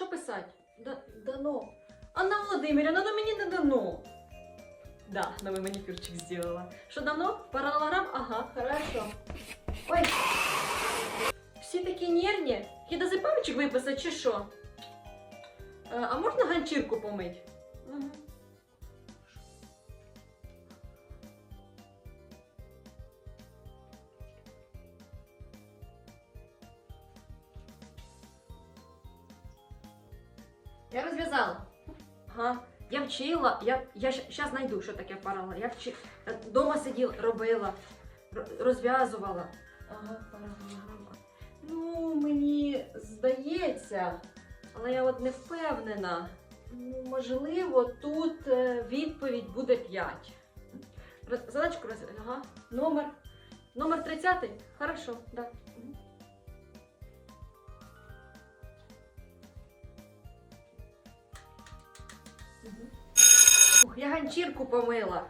Що писати? Да, дано. Анна Володимирівна, ну мені не дано. Да, новий манікюрчик зробила. Що дано? Паралограм? Ага, хорошо. Ой. Всі такі нервні. Хідозепамчик виписати чи що? Е, А можна ганчірку помить? Угу. Я розв'язала. Ага. Я вчила, я, я зараз знайду, що таке паралель. Я вчи... е, дома сиділа, робила, розв'язувала. Ага, паралелограма. Ну, мені здається, але я от не впевнена. Ну, Можливо, тут е, відповідь буде 5. Задачку роз... Ага. Номер. Номер 30? Хорошо, да. Ух, я ганчірку помила.